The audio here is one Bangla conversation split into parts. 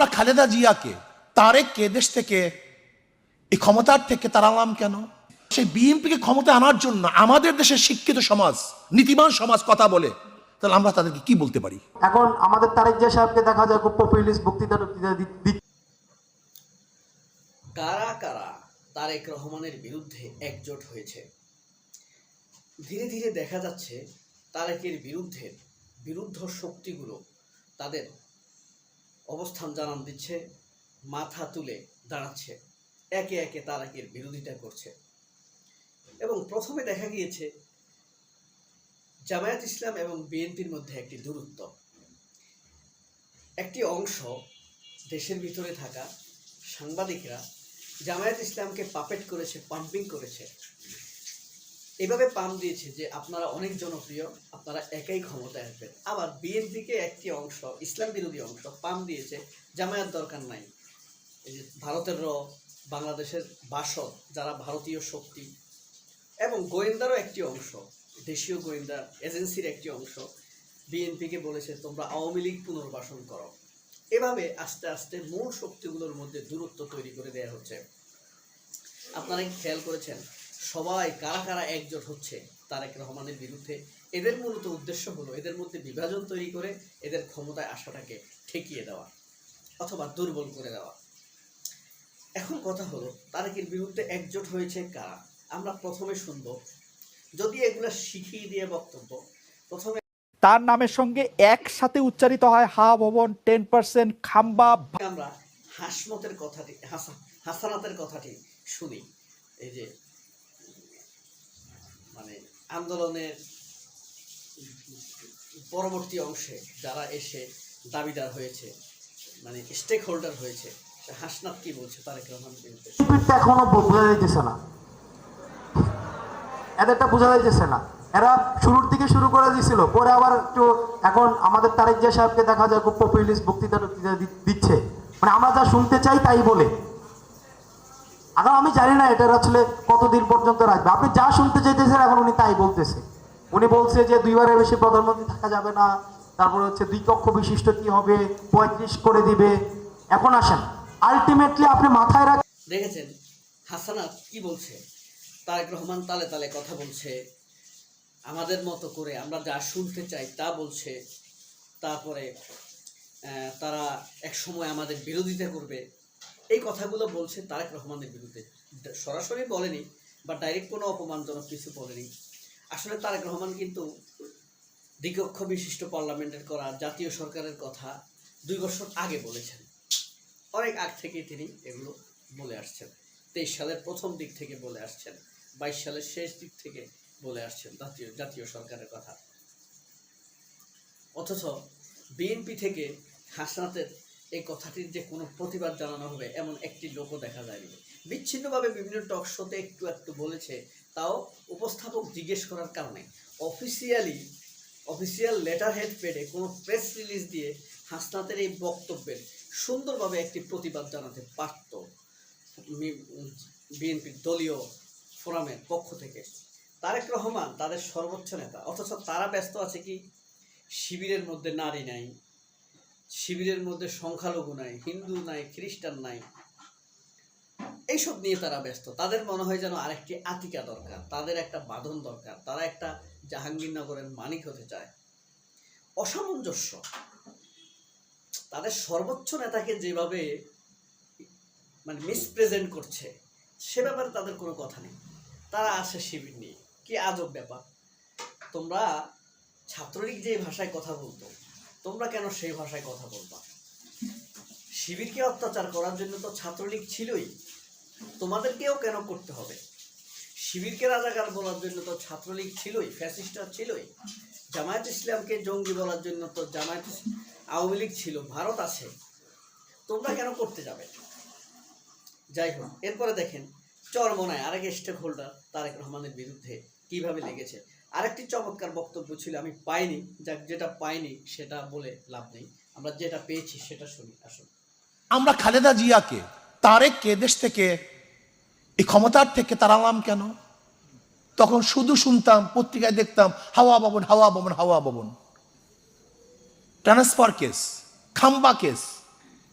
আমরা খালেদা জিয়াকে তারেককে দেশ থেকে এই ক্ষমতার থেকে তাড়ালাম কেন? সেই বিএনপিকে ক্ষমতা আনার জন্য আমাদের দেশের শিক্ষিত সমাজ নীতিমান সমাজ কথা বলে তাহলে আমরা তাদেরকে কি বলতে পারি? এখন আমাদের তারেক জিয়া সাহেবকে দেখা যায় খুব পপুলিস্ট বক্তৃতা কারা কারা তারেক রহমানের বিরুদ্ধে একজোট হয়েছে? ধীরে ধীরে দেখা যাচ্ছে তারেকের বিরুদ্ধে বিরুদ্ধ শক্তিগুলো তাদের অবস্থান জানান দিচ্ছে, মাথা তুলে দাঁড়াচ্ছে, একে একে তারেকের বিরোধিতা করছে। এবং প্রথমে দেখা গিয়েছে, জামায়াত ইসলাম এবং বিএনপির মধ্যে একটি দূরত্ব। একটি অংশ দেশের ভিতরে থাকা সাংবাদিকরা জামায়াত ইসলামকে পাপেট করেছে, পাম্পিং করেছে। এভাবে পাম দিয়েছে যে আপনারা অনেক জনপ্রিয়, আপনারা একাই ক্ষমতায় আসবেন। আবার বিএনপিকে একটি অংশ, ইসলাম বিরোধী অংশ পাম দিয়েছে, জামায়াত দরকার নাই। এই যে ভারতের র, বাংলাদেশের বাসদ, যারা ভারতীয় শক্তি। এবং গোয়েন্দারও একটি অংশ, দেশীয় গোয়েন্দা এজেন্সির একটি অংশ, বিএনপিকে বলেছে, তোমরা আওয়ামী লীগ পুনর্বাসন করো। এভাবে আস্তে আস্তে মূল শক্তিগুলোর মধ্যে দূরত্ব তৈরি করে দেওয়া হচ্ছে। আপনারা খেয়াল করেছেন? সবাই কারা কারা একজোট হচ্ছে তারেক রহমানের বিরুদ্ধে। এদের মূলত উদ্দেশ্য হলো এদের মধ্যে বিভাজন তৈরি করে এদের ক্ষমতায় আসাটাকে ঠেকিয়ে দেওয়া অথবা দুর্বল করে দেওয়া। এখন কথা হলো তারেকের বিরুদ্ধে একজোট হয়েছে কারা? আমরা প্রথমে শুনব। যদি এগুলা শিখিয়ে দিয়ে বক্তব্য প্রথমে তার নামের সঙ্গে একসাথে উচ্চারিত হয় হা ভবন টেন পার্সেন্ট খাম্বা আমরা হাসমতের কথাটি হাসা হাসানাতের কথাটি শুনি। এই যে মানে আন্দোলনের পরবর্তী অংশে যারা এসে দাবিদার হয়েছে মানে স্টেক হোল্ডার হয়েছে হাসনাত কি বলছে তারেক রহমান এখনও বোঝা যাইতেছে না। এদেরটা বোঝা যাইতেছে না। এরা শুরুর দিকে শুরু করে দিছিল পরে আবার একটু এখন আমাদের তারেক জিয়া সাহেবকে দেখা যায় খুব পপুলিস্ট বক্তৃতা দিচ্ছে। মানে আমরা যা শুনতে চাই তাই বলে। এখন আমি জানি না এটার আসলে কতদিন পর্যন্ত রাখবে। আপনি যা শুনতে চাইতেছেন এখন উনি তাই বলতেছে। উনি বলছে যে দুইবারের বেশি প্রধানমন্ত্রী থাকা যাবে না, তারপরে হচ্ছে দুই কক্ষ বিশিষ্ট কি হবে, পঁয়ত্রিশ করে দিবে। এখন আসেন আলটিমেটলি আপনি মাথায় রাখ দেখেছেন? হাসানাত কি বলছে? তারেক রহমান তালে তালে কথা বলছে। আমাদের মতো করে আমরা যা শুনতে চাই তা বলছে। তারপরে তারা এক সময় আমাদের বিরোধিতা করবে। এই কথাগুলো বলছে তারেক রহমানের বিরুদ্ধে। সরাসরি বলেনি, বা ডাইরেক্ট কোনো অপমানজনক কিছু বলেনি। আসলে তারেক রহমান কিন্তু দ্বিকক্ষ বিশিষ্ট পার্লামেন্টের করা, জাতীয় সরকারের কথা দুই বছর আগে বলেছেন। অনেক আগ থেকেই তিনি এগুলো বলে আসছেন। তেইশ সালের প্রথম দিক থেকে বলে আসছেন, বাইশ সালের শেষ দিক থেকে বলে আসছেন জাতীয় জাতীয় সরকারের কথা। অথচ বিএনপি থেকে হাসনাতের এই কথাটির যে কোনো প্রতিবাদ জানানো হবে এমন একটি লোকও দেখা যায়নি। বিচ্ছিন্নভাবে বিভিন্ন টক শোতে একটু একটু বলেছে, তাও উপস্থাপক জিজ্ঞেস করার কারণে। অফিসিয়ালি, অফিসিয়াল লেটার হেড পেডে কোনো প্রেস রিলিজ দিয়ে হাসনাতের এই বক্তব্যের সুন্দরভাবে একটি প্রতিবাদ জানাতে পারত বিএনপির দলীয় ফোরামের পক্ষ থেকে। তারেক রহমান, তাদের সর্বোচ্চ নেতা, অথচ তারা ব্যস্ত আছে কি? শিবিরের মধ্যে নারী নাই। শিবিরের মধ্যে সংখ্যালঘু নাই, হিন্দু নাই, খ্রিস্টান নাই, এইসব নিয়ে তারা ব্যস্ত। তাদের মনে হয় যেন আরেকটি আতিকা দরকার, তাদের একটা বাঁধন দরকার, তারা একটা জাহাঙ্গীরনগরের মানিক হতে চায়। অসামঞ্জস্য। তাদের সর্বোচ্চ নেতাকে যেভাবে মানে মিসপ্রেজেন্ট করছে, সে ব্যাপারে তাদের কোনো কথা নেই। তারা আসে শিবির নিয়ে। কি আজব ব্যাপার। তোমরা ছাত্রলীগ যে ভাষায় কথা বলতো তোমরা কেন সেই ভাষায় কথা বলবা? শিবিরকে অত্যাচার করার জন্য তো ছাত্রলীগ ছিলই। তোমাদেরকেও কেন করতে হবে? শিবিরকে রাজাকার বলার জন্য তো ছাত্রলীগ ছিলই, ফ্যাসিস্টার ছিলই। জামায়াত ইসলামকে জঙ্গি বলার জন্য তো জামায়াত আওয়ামী লীগ ছিল, ভারত আছে। তোমরা কেন করতে যাবে? যাই হোক, এরপরে দেখেন, চরমনায় আরেক স্টেক হোল্ডার তারেক রহমানের বিরুদ্ধে কীভাবে লেগেছে। আরেকটি চমৎকার বক্তব্য ছিল, আমি পাইনি যেটা পাইনি সেটা বলে লাভ নেই। আমরা যেটা পেয়েছি সেটা শুনি, আসুন। আমরা খালেদা জিয়াকে তারেককে দেশ থেকে, এই ক্ষমতার থেকে তাড়ালাম কেন? তখন শুধু শুনতাম, পত্রিকায় দেখতাম, হাওয়া ভবন হাওয়া ভবন হাওয়া ভবন ট্রান্সফার কেস, খাম্বা কেস,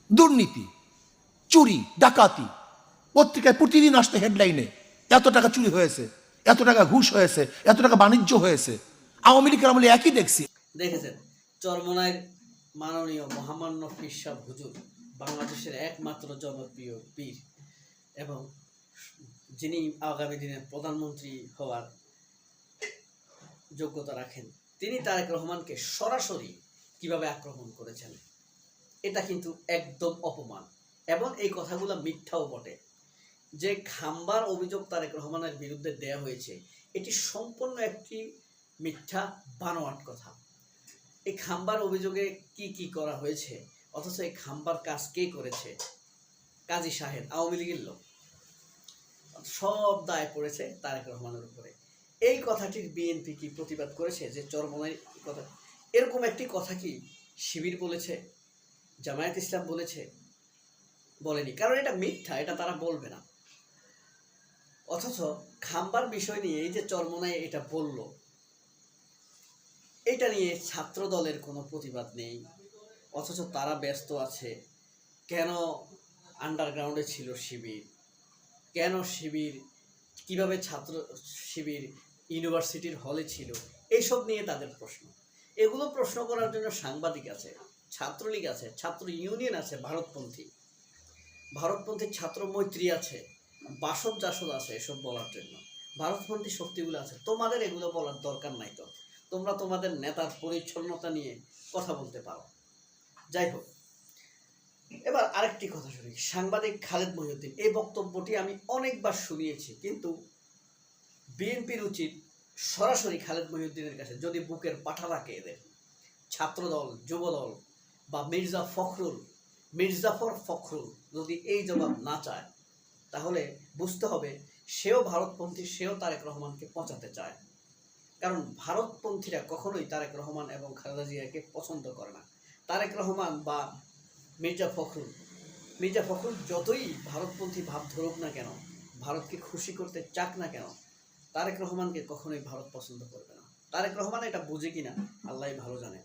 দুর্নীতি, চুরি, ডাকাতি। পত্রিকায় প্রতিদিন আসতে হেডলাইনে এত টাকা চুরি হয়েছে। এত টাকা ঘুষ হয়েছে, এত টাকা বাণিজ্য হয়েছে। আওয়ামী লীগের আমলে একই দেখছি। দেখেছেন চরমনায়ের মাননীয় মহামান্য ফিরসাহ হুজুর বাংলাদেশের একমাত্র জনপ্রিয় বীর এবং যিনি আগামী দিনে প্রধানমন্ত্রী হওয়ার যোগ্যতা রাখেন, তিনি তারেক রহমানকে সরাসরি কীভাবে আক্রমণ করেছেন, এটা কিন্তু একদম অপমান। এবং এই কথাগুলো মিথ্যাও বটে। যে খাম্বার অভিযোগ তারেক রহমানের বিরুদ্ধে দেয়া হয়েছে, এটি সম্পূর্ণ একটি মিথ্যা, বানোয়াট কথা। এই খাম্বার অভিযোগে কি কি করা হয়েছে? অথচ এই খাম্বার কাজ কে করেছে? কাজী সাহেব, আওয়ামী লীগের লোক। সব দায় পড়েছে তারেক রহমানের উপরে। এই কথাটির বিএনপি কি প্রতিবাদ করেছে যে চরমনাই কথা? এরকম একটি কথা কি শিবির বলেছে? জামায়াত ইসলাম বলেছে? বলেনি। কারণ এটা মিথ্যা, এটা তারা বলবে না। অথচ খাম্বার বিষয় নিয়ে এই যে চরমনাই এটা বলল, এটা নিয়ে ছাত্র দলের কোনো প্রতিবাদ নেই। অথচ তারা ব্যস্ত আছে। কেন আন্ডারগ্রাউন্ডে ছিল শিবির? কেন শিবির, কীভাবে ছাত্র শিবির ইউনিভার্সিটির হলে ছিল? এইসব নিয়ে তাদের প্রশ্ন। এগুলো প্রশ্ন করার জন্য সাংবাদিক আছে, ছাত্রলীগ আছে, ছাত্র ইউনিয়ন আছে, ভারতপন্থী। ভারতপন্থী ছাত্র মৈত্রী আছে। বাসব জাসদ আছে এসব বলার জন্য। ভারতপন্থী শক্তিগুলো আছে। তোমাদের এগুলো বলার দরকার নাই তো। তোমরা তোমাদের নেতার পরিচ্ছন্নতা নিয়ে কথা বলতে পারো। যাই হোক, এবার আরেকটি কথা শুনি। সাংবাদিক খালেদ মহিউদ্দিন, এই বক্তব্যটি আমি অনেকবার শুনিয়েছি, কিন্তু বিএনপির উচিত সরাসরি খালেদ মহিউদ্দিনের কাছে যদি বুকের পাঠা রাখে এদের। ছাত্রদল, যুবদল বা মির্জা ফখরুল, মির্জাফর ফখরুল যদি এই জবাব না চায় তাহলে বুঝতে হবে সেও ভারতপন্থী, সেও তারেক রহমানকে পচাতে চায়। কারণ ভারতপন্থীরা কখনোই তারেক রহমান এবং খালেদা জিয়াকে পছন্দ করে না। তারেক রহমান বা মির্জা ফখরুল মির্জা ফখরুল যতই ভারতপন্থী ভাব ধরুক না কেন, ভারতকে খুশি করতে চাক না কেন, তারেক রহমানকে কখনোই ভারত পছন্দ করবে না। তারেক রহমান এটা বুঝে কিনা আল্লাহ ভালো জানে।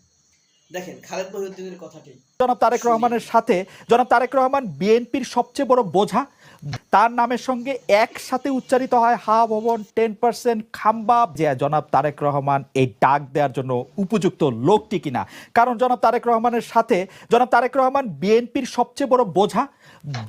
দেখেন, খালেদ মহিউদ্দিনের কথাটি জনাব তারেক রহমানের সাথে, জনাব তারেক রহমান বিএনপির সবচেয়ে বড় বোঝা তার নামের সঙ্গে একসাথে উচ্চারিত হয় হা ভবন টেন পার্সেন্ট খাম্বা। যে জনাব তারেক রহমান এই ডাক দেওয়ার জন্য উপযুক্ত লোকটি কিনা? কারণ জনাব তারেক রহমানের সাথে, জনাব তারেক রহমান বিএনপির সবচেয়ে বড় বোঝা,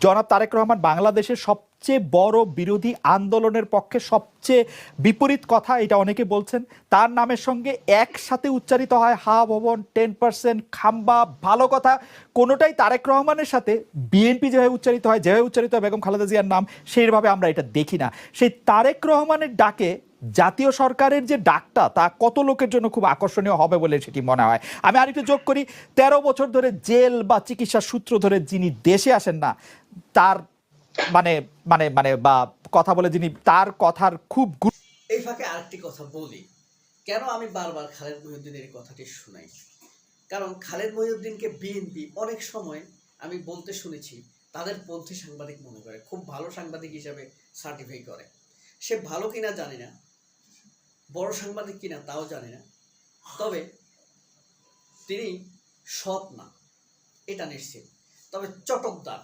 জনাব তারেক রহমান বাংলাদেশের সবচেয়ে বড় বিরোধী আন্দোলনের পক্ষে সবচেয়ে বিপরীত কথা এটা অনেকে বলছেন। তার নামের সঙ্গে একসাথে উচ্চারিত হয়, হা ভবন টেন পার্সেন্ট, খাম্বা, ভালো কথা। কোনোটাই তারেক রহমানের সাথে বিএনপি যেভাবে উচ্চারিত হয়, যেভাবে উচ্চারিত হয় বেগম খালেদা জিয়ার নাম, সেইভাবে আমরা এটা দেখি না। সেই তারেক রহমানের ডাকে জাতীয় সরকারের যে ডাকটা, তা কত লোকের জন্য খুব আকর্ষণীয় হবে বলে সেটি মনে হয়। আমি আরেকটু যোগ করি, তেরো বছর ধরে জেল বা চিকিৎসার সূত্র ধরে যিনি দেশে আসেন না, তার মানে মানে মানে বা কথা বলে যিনি তার কথার খুব এই ফাঁকে আরেকটি কথা বলি। কেন আমি বারবার খালেদ মহিউদ্দিনের কথাটি শুনাই? কারণ খালেদ মহিউদ্দিনকে বিএনপি অনেক সময় আমি বলতে শুনেছি, তাদের পন্থী সাংবাদিক মনে করে, খুব ভালো সাংবাদিক হিসাবে সার্টিফাই করে। সে ভালো কিনা জানি না, বড় সাংবাদিক কিনা তাও জানি না, তবে তিনি সৎ না, এটা নিশ্চিত। তবে চটকদার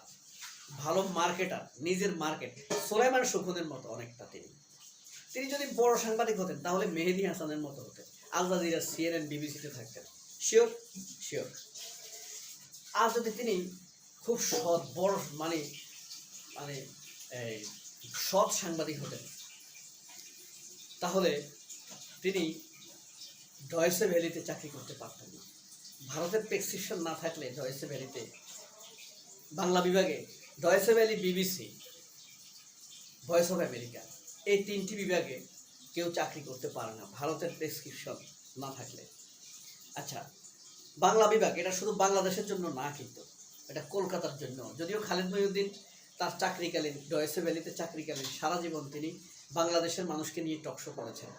ভালো মার্কেটার, নিজের মার্কেট, সোলাইমান সুখনের মতো অনেকটা তিনি। তিনি যদি বড় সাংবাদিক হতেন, তাহলে মেহেদি হাসানের মতো হতেন। আল জাজিরা, সিএনএন, বিবিসিতে থাকতেন। শিওর শিওর আর যদি তিনি খুব সৎ, বড় মানে মানে সৎ সাংবাদিক হতেন, তাহলে তিনি ডয়েসে ভ্যালিতে চাকরি করতে পারতেন না। ভারতের প্রেসক্রিপশন না থাকলে ডয়েসে ভ্যালিতে বাংলা বিভাগে Deutsche Welle BBC voice of America এই তিনটি বিভাগে কেউ চাকরি করতে পারে না, ভারতের প্রেসক্রিপশন না থাকলে। আচ্ছা বাংলা বিভাগ, এটা শুধু বাংলাদেশের জন্য না কিন্তু, এটা কলকাতার জন্য। যদিও খালেদ মহিউদ্দিন তার চাকরিকালীন ডয়েসে ভ্যালিতে চাকরিকালীন সারা জীবন তিনি বাংলাদেশের মানুষকে নিয়ে টকশো করেছেন।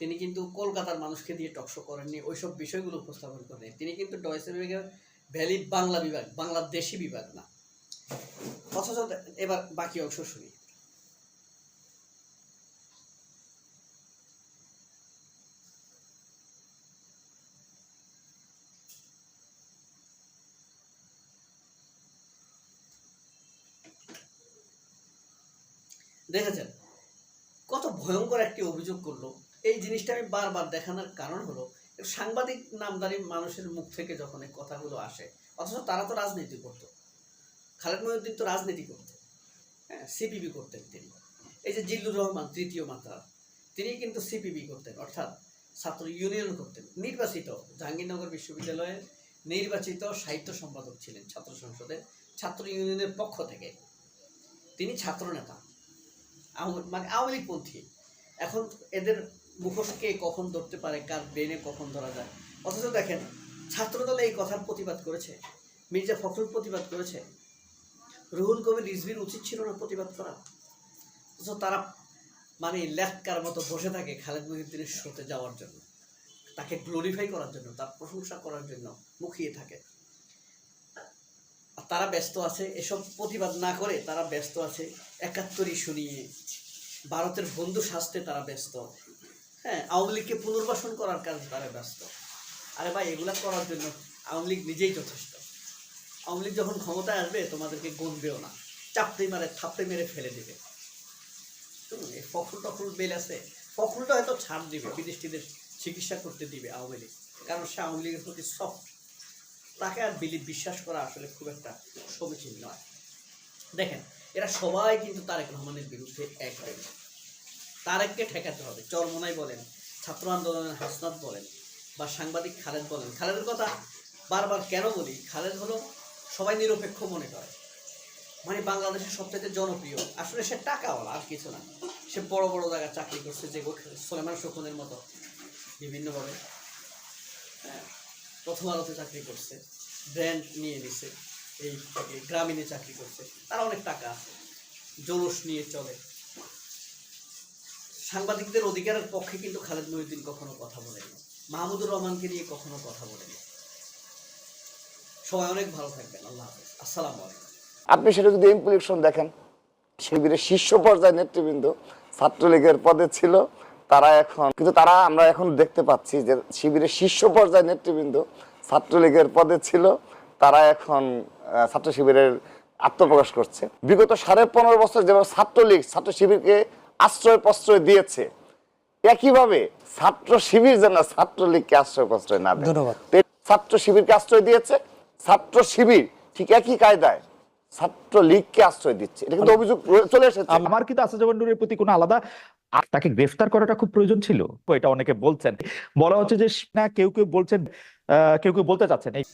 তিনি কিন্তু কলকাতার মানুষকে দিয়ে টকশো করেননি, ওইসব বিষয়গুলো উপস্থাপন করেন তিনি কিন্তু ডয়েসে বিভাগের ভ্যালি বাংলা বিভাগ, বাংলাদেশি বিভাগ না। অথচ এবার বাকি অংশ শুনি। দেখেছেন, কত ভয়ঙ্কর একটি অভিযোগ করল। এই জিনিসটা আমি বারবার দেখানোর কারণ হলো, সাংবাদিক নামদারি মানুষের মুখ থেকে যখন এই কথাগুলো আসে, অথচ তারা তো রাজনীতি করতো। খালেদ মহিউদ্দিন তো রাজনীতি করতেন। হ্যাঁ সিপিবি করতেন তিনি। এই যে জিল্লুর রহমান, তৃতীয় মাত্রা, তিনি কিন্তু সিপিবি করতেন, অর্থাৎ ছাত্র ইউনিয়ন করতেন। নির্বাচিত জাহাঙ্গীরনগর বিশ্ববিদ্যালয়ের নির্বাচিত সাহিত্য সম্পাদক ছিলেন ছাত্র সংসদের ছাত্র ইউনিয়নের পক্ষ থেকে। তিনি ছাত্র নেতা মানে আওয়ামী লীগপন্থী এখন এদের মুখোশকে কখন ধরতে পারে, কার ব্রেনে কখন ধরা যায়? অথচ দেখেন, ছাত্রদল এই কথার প্রতিবাদ করেছে, মির্জা ফখরুল প্রতিবাদ করেছে রুহুল কবির রিজভির উচিত ছিল না প্রতিবাদ করা? অথচ তারা মানে লেখকার মতো বসে থাকে খালেদ মহিউদ্দিনের শোতে যাওয়ার জন্য। তাকে গ্লোরিফাই করার জন্য, তার প্রশংসা করার জন্য মুখিয়ে থাকে। আর তারা ব্যস্ত আছে, এসব প্রতিবাদ না করে তারা ব্যস্ত আছে একাত্তর ইস্যু নিয়ে ভারতের বন্ধু শাস্তে তারা ব্যস্ত। হ্যাঁ আওয়ামী লীগকে পুনর্বাসন করার কাজে তারা ব্যস্ত। আরে ভাই, এগুলা করার জন্য আওয়ামী লীগ নিজেই যথেষ্ট। আওয়ামী লীগ যখন ক্ষমতায় আসবে, তোমাদেরকে গণবেও না। চাপড়ে মারে থাপড়ে মেরে ফেলে দেবে। ফখরুল টখরুল বেল আছে। ফখরুলটা হয়তো ছাড় দিবে, বিদেশিদের চিকিৎসা করতে দিবে আওয়ামী লীগ। কারণ সে আওয়ামী লীগের প্রতি সফট তাকে আর বিলি বিশ্বাস করা আসলে খুব একটা সমীচীন নয়। দেখেন, এরা সবাই কিন্তু তারেক রহমানের বিরুদ্ধে এক হয়ে। তারেককে ঠেকাতে হবে। চরমনাই বলেন, ছাত্র আন্দোলনের হাসনাত বলেন, বা সাংবাদিক খালেদ বলেন। খালেদের কথা বারবার কেন বলি? খালেদ হলো সবাই নিরপেক্ষ মনে করে। মানে বাংলাদেশের সবথেকে জনপ্রিয়। আসলে সে টাকাওয়ালা, আর কিছু না। সে বড় বড় জায়গায় চাকরি করছে, যে সোলেমান শকুনের মতো বিভিন্নভাবে। হ্যাঁ প্রথম আলোতে চাকরি করছে ব্র্যান্ড নিয়ে নিছে, এই গ্রামীণে চাকরি করছে। তারা অনেক টাকা আছে, জলুস নিয়ে চলে। সাংবাদিকদের অধিকারের পক্ষে কিন্তু খালেদ মহিউদ্দিন কখনো কথা বলেনি মাহমুদুর রহমানকে নিয়ে কখনো কথা বলেনি সবাই অনেক ভালো থাকবেন আল্লাহ হাফেজ। আসসালামু আলাইকুম। আপনি সেটা যদি এমপি দেখেন শিবিরের শীর্ষ পর্যায়ের নেতৃবৃন্দ ছাত্রলীগের পদে ছিল তারা এখন কিন্তু তারা আমরা এখন দেখতে পাচ্ছি যে শিবিরের শীর্ষ পর্যায়ের নেতৃবৃন্দ ছাত্রলীগের পদে ছিল তারা এখন ছাত্র শিবিরের আত্মপ্রকাশ করছে। বিগত সাড়ে পনেরো বছর যেভাবে ছাত্রলীগ ছাত্র শিবিরকে আশ্রয় প্রশ্রয় দিয়েছে একইভাবে ছাত্র শিবির যেন ছাত্রলীগকে আশ্রয় প্রশ্রয় না দেয়। ধন্যবাদ। ছাত্র শিবিরকে আশ্রয় দিয়েছে ছাত্র শিবির ঠিক একই কায়দায় ছাত্র লীগকে আশ্রয় দিচ্ছে। এটা কিন্তু অভিযোগ চলে এসেছে। আমার কিন্তু আসাদুজ্জামান নুরের প্রতি কোনো আলাদা আর তাকে গ্রেফতার করাটা খুব প্রয়োজন ছিল। এটা অনেকে বলছেন। বলা হচ্ছে যে না কেউ কেউ বলছেন আহ, কেউ কেউ বলতে চাচ্ছেন। এই